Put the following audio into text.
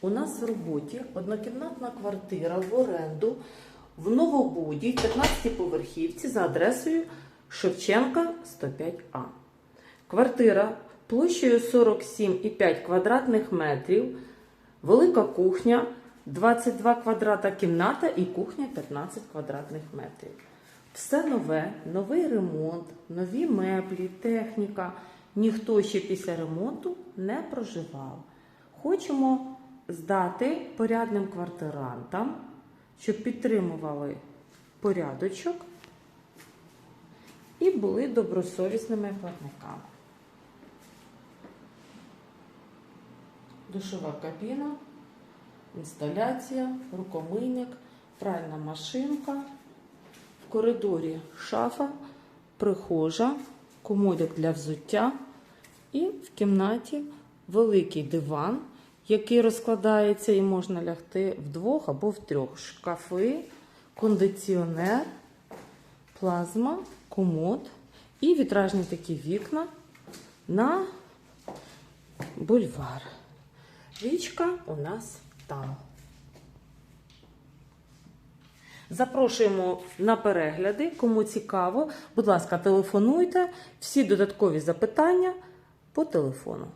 У нас в роботі однокімнатна квартира в оренду в Новобуді, в 15 поверхівці за адресою Шевченка 105А. Квартира площею 47,5 квадратних метрів, велика кухня, 22 квадрата кімната і кухня 15 квадратних метрів. Все нове, новий ремонт, нові меблі, техніка. Ніхто ще після ремонту не проживав. Хочемо здати порядним квартирантам, щоб підтримували порядочок і були добросовісними платниками. Душова кабіна, інсталяція, рукомийник, пральна машинка. В коридорі шафа, прихожа, комодик для взуття і в кімнаті великий диван, який розкладається і можна лягти вдвох або в трьох. Шкафи, кондиціонер, плазма, комод і вітражні такі вікна на бульвар. Річка у нас там. Запрошуємо на перегляди. Кому цікаво, будь ласка, телефонуйте. Всі додаткові запитання по телефону.